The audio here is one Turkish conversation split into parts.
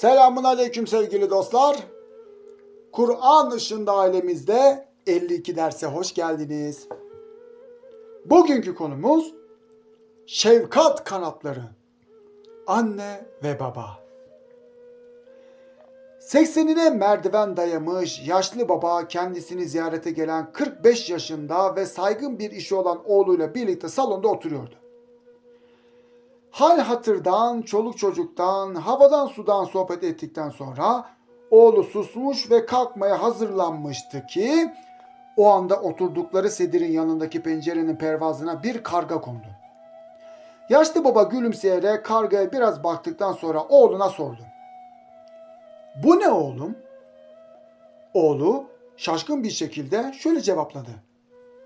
Selamun aleyküm sevgili dostlar. Kur'an ışığında ailemizde 52 derse hoş geldiniz. Bugünkü konumuz şefkat kanatları. Anne ve baba. 80'ine merdiven dayamış yaşlı baba kendisini ziyarete gelen 45 yaşında ve saygın bir işi olan oğluyla birlikte salonda oturuyordu. Hal hatırdan, çoluk çocuktan, havadan sudan sohbet ettikten sonra oğlu susmuş ve kalkmaya hazırlanmıştı ki o anda oturdukları sedirin yanındaki pencerenin pervazına bir karga kondu. Yaşlı baba gülümseyerek kargaya biraz baktıktan sonra oğluna sordu. Bu ne oğlum? Oğlu şaşkın bir şekilde şöyle cevapladı.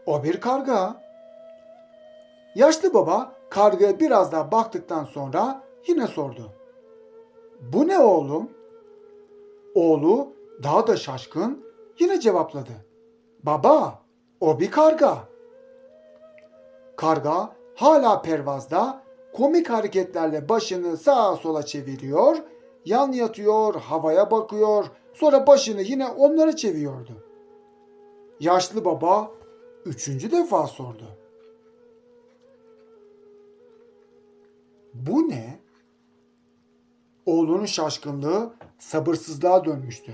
O bir karga. Yaşlı baba kargaya biraz daha baktıktan sonra yine sordu. Bu ne oğlum? Oğlu daha da şaşkın yine cevapladı. Baba o bir karga. Karga hala pervazda komik hareketlerle başını sağa sola çeviriyor, yan yatıyor, havaya bakıyor, sonra başını yine onlara çeviriyordu. Yaşlı baba üçüncü defa sordu. Bu ne? Oğlunun şaşkınlığı sabırsızlığa dönmüştü.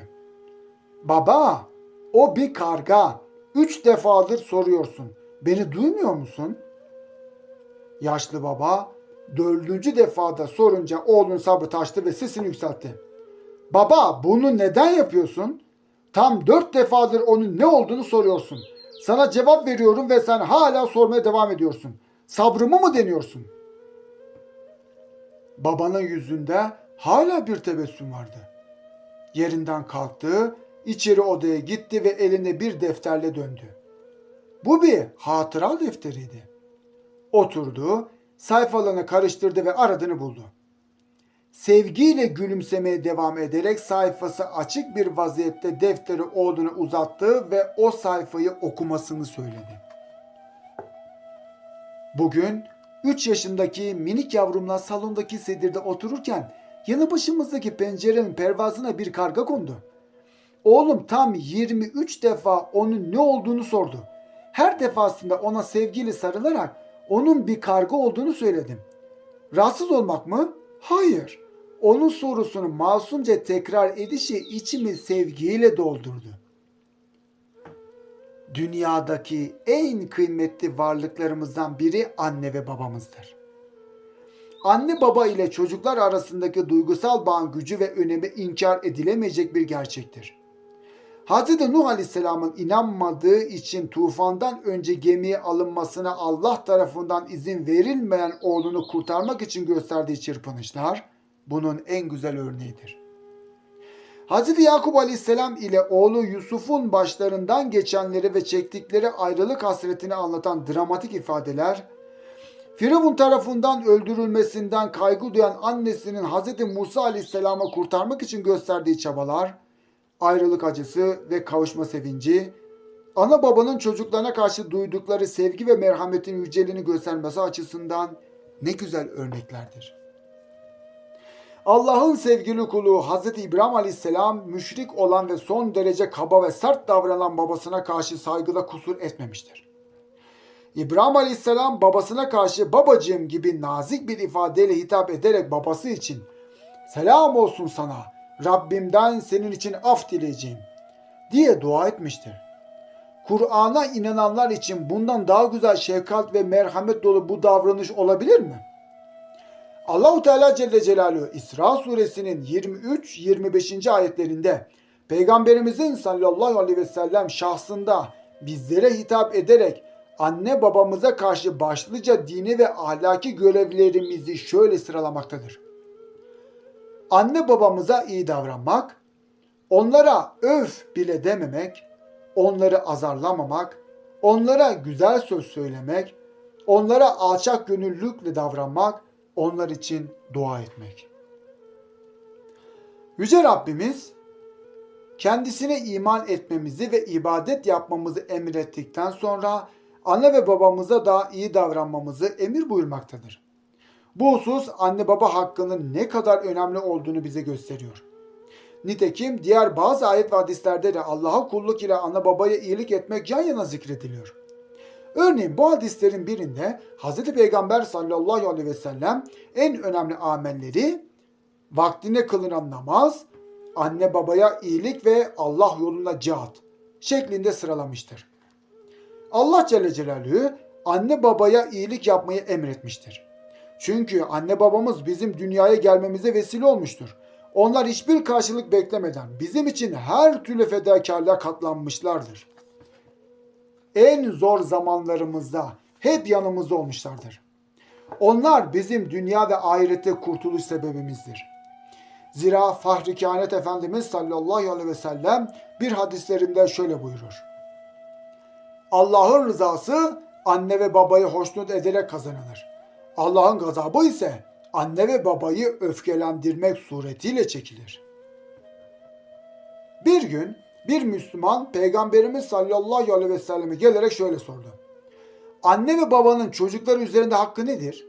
Baba, o bir karga. Üç defadır soruyorsun. Beni duymuyor musun? Yaşlı baba dördüncü defada sorunca oğlun sabrı taştı ve sesini yükseltti. Baba bunu neden yapıyorsun? Tam dört defadır onun ne olduğunu soruyorsun. Sana cevap veriyorum ve sen hala sormaya devam ediyorsun. Sabrımı mı deniyorsun?'' Babanın yüzünde hala bir tebessüm vardı. Yerinden kalktı, içeri odaya gitti ve elinde bir defterle döndü. Bu bir hatıra defteriydi. Oturdu, sayfalarını karıştırdı ve aradığını buldu. Sevgiyle gülümsemeye devam ederek sayfası açık bir vaziyette defteri oğluna uzattı ve o sayfayı okumasını söyledi. Bugün 3 yaşındaki minik yavrumla salondaki sedirde otururken yanı başımızdaki pencerenin pervazına bir karga kondu. Oğlum tam 23 defa onun ne olduğunu sordu. Her defasında ona sevgili sarılarak onun bir karga olduğunu söyledim. Rahatsız olmak mı? Hayır. Onun sorusunu masumca tekrar edişi içimi sevgiyle doldurdu dünyadaki en kıymetli varlıklarımızdan biri anne ve babamızdır. Anne baba ile çocuklar arasındaki duygusal bağın gücü ve önemi inkar edilemeyecek bir gerçektir. Hz. Nuh Aleyhisselam'ın inanmadığı için tufandan önce gemiye alınmasına Allah tarafından izin verilmeyen oğlunu kurtarmak için gösterdiği çırpınışlar bunun en güzel örneğidir. Hz. Yakup Aleyhisselam ile oğlu Yusuf'un başlarından geçenleri ve çektikleri ayrılık hasretini anlatan dramatik ifadeler, Firavun tarafından öldürülmesinden kaygı duyan annesinin Hz. Musa Aleyhisselam'ı kurtarmak için gösterdiği çabalar, ayrılık acısı ve kavuşma sevinci, ana babanın çocuklarına karşı duydukları sevgi ve merhametin yüceliğini göstermesi açısından ne güzel örneklerdir. Allah'ın sevgili kulu Hz. İbrahim Aleyhisselam müşrik olan ve son derece kaba ve sert davranan babasına karşı saygıda kusur etmemiştir. İbrahim Aleyhisselam babasına karşı babacığım gibi nazik bir ifadeyle hitap ederek babası için selam olsun sana Rabbimden senin için af dileyeceğim diye dua etmiştir. Kur'an'a inananlar için bundan daha güzel şefkat ve merhamet dolu bu davranış olabilir mi? Allahu Teala Celle Celaluhu İsra suresinin 23-25. ayetlerinde Peygamberimizin sallallahu aleyhi ve sellem şahsında bizlere hitap ederek anne babamıza karşı başlıca dini ve ahlaki görevlerimizi şöyle sıralamaktadır. Anne babamıza iyi davranmak, onlara öf bile dememek, onları azarlamamak, onlara güzel söz söylemek, onlara alçak gönüllülükle davranmak, onlar için dua etmek. Yüce Rabbimiz kendisine iman etmemizi ve ibadet yapmamızı emrettikten sonra anne ve babamıza da iyi davranmamızı emir buyurmaktadır. Bu husus anne baba hakkının ne kadar önemli olduğunu bize gösteriyor. Nitekim diğer bazı ayet ve hadislerde de Allah'a kulluk ile ana babaya iyilik etmek yan yana zikrediliyor. Örneğin bu hadislerin birinde Hz. Peygamber sallallahu aleyhi ve sellem en önemli amelleri vaktine kılınan namaz, anne babaya iyilik ve Allah yolunda cihat şeklinde sıralamıştır. Allah Celle Celaluhu anne babaya iyilik yapmayı emretmiştir. Çünkü anne babamız bizim dünyaya gelmemize vesile olmuştur. Onlar hiçbir karşılık beklemeden bizim için her türlü fedakarlığa katlanmışlardır. En zor zamanlarımızda hep yanımızda olmuşlardır. Onlar bizim dünya ve ahirette kurtuluş sebebimizdir. Zira Fahri Kainat Efendimiz sallallahu aleyhi ve sellem bir hadislerinde şöyle buyurur. Allah'ın rızası anne ve babayı hoşnut ederek kazanılır. Allah'ın gazabı ise anne ve babayı öfkelendirmek suretiyle çekilir. Bir gün bir Müslüman Peygamberimiz sallallahu aleyhi ve selleme gelerek şöyle sordu. Anne ve babanın çocukları üzerinde hakkı nedir?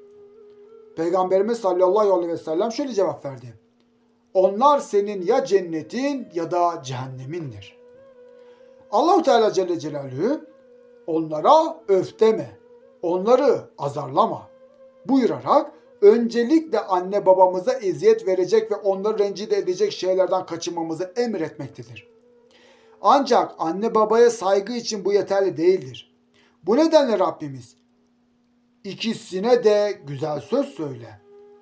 Peygamberimiz sallallahu aleyhi ve sellem şöyle cevap verdi. Onlar senin ya cennetin ya da cehennemindir. Allahu Teala Celle Celaluhu onlara öf deme, onları azarlama buyurarak öncelikle anne babamıza eziyet verecek ve onları rencide edecek şeylerden kaçınmamızı emretmektedir. Ancak anne babaya saygı için bu yeterli değildir. Bu nedenle Rabbimiz ikisine de güzel söz söyle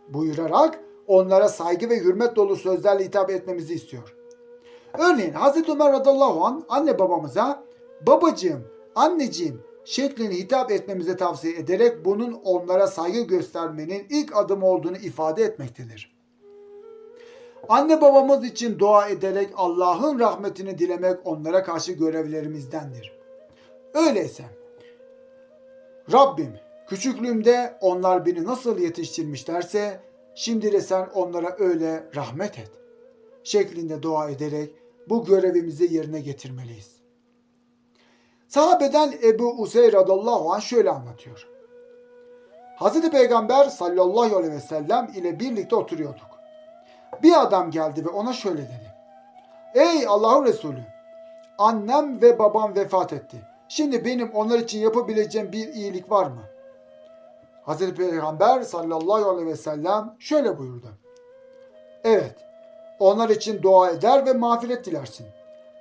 buyurarak onlara saygı ve hürmet dolu sözlerle hitap etmemizi istiyor. Örneğin Hz. Ömer radıyallahu anh anne babamıza babacığım, anneciğim şeklini hitap etmemize tavsiye ederek bunun onlara saygı göstermenin ilk adım olduğunu ifade etmektedir. Anne babamız için dua ederek Allah'ın rahmetini dilemek onlara karşı görevlerimizdendir. Öyleyse Rabbim küçüklüğümde onlar beni nasıl yetiştirmişlerse şimdi de sen onlara öyle rahmet et şeklinde dua ederek bu görevimizi yerine getirmeliyiz. Sahabeden Ebu Useyr radallahu anh şöyle anlatıyor. Hazreti Peygamber sallallahu aleyhi ve sellem ile birlikte oturuyorduk. Bir adam geldi ve ona şöyle dedi. Ey Allah'ın Resulü! Annem ve babam vefat etti. Şimdi benim onlar için yapabileceğim bir iyilik var mı? Hazreti Peygamber sallallahu aleyhi ve sellem şöyle buyurdu. Evet, onlar için dua eder ve mağfiret dilersin.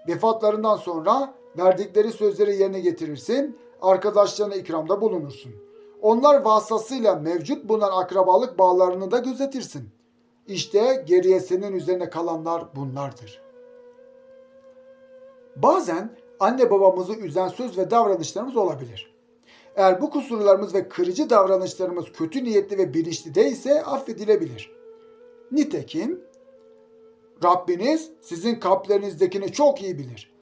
Vefatlarından sonra verdikleri sözleri yerine getirirsin, arkadaşlarına ikramda bulunursun. Onlar vasıtasıyla mevcut bulunan akrabalık bağlarını da gözetirsin. İşte geriye senin üzerine kalanlar bunlardır. Bazen anne babamızı üzen söz ve davranışlarımız olabilir. Eğer bu kusurlarımız ve kırıcı davranışlarımız kötü niyetli ve bilinçli değilse affedilebilir. Nitekim Rabbiniz sizin kalplerinizdekini çok iyi bilir.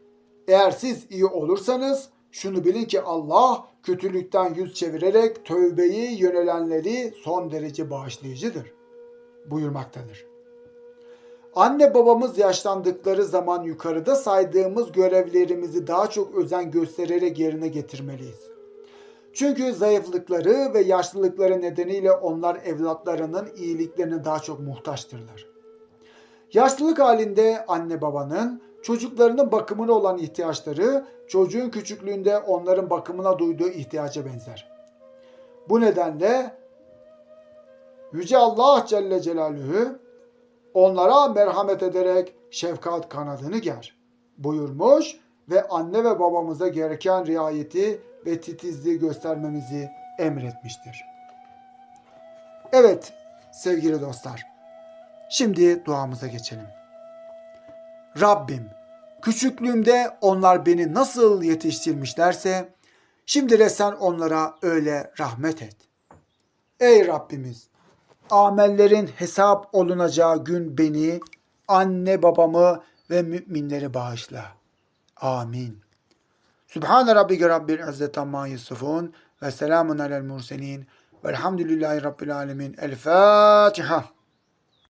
Eğer siz iyi olursanız şunu bilin ki Allah kötülükten yüz çevirerek tövbeyi yönelenleri son derece bağışlayıcıdır buyurmaktadır. Anne babamız yaşlandıkları zaman yukarıda saydığımız görevlerimizi daha çok özen göstererek yerine getirmeliyiz. Çünkü zayıflıkları ve yaşlılıkları nedeniyle onlar evlatlarının iyiliklerine daha çok muhtaçtırlar. Yaşlılık halinde anne babanın çocuklarının bakımına olan ihtiyaçları çocuğun küçüklüğünde onların bakımına duyduğu ihtiyaca benzer. Bu nedenle Yüce Allah Celle Celaluhu onlara merhamet ederek şefkat kanadını ger buyurmuş ve anne ve babamıza gereken riayeti ve titizliği göstermemizi emretmiştir. Evet sevgili dostlar. Şimdi duamıza geçelim. Rabbim küçüklüğümde onlar beni nasıl yetiştirmişlerse şimdi de sen onlara öyle rahmet et. Ey Rabbimiz amellerin hesap olunacağı gün beni, anne babamı ve müminleri bağışla. Amin. Sübhane Rabbike Rabbil İzzet Amma Yusufun ve selamun alel murselin velhamdülillahi Rabbil Alemin. El Fatiha.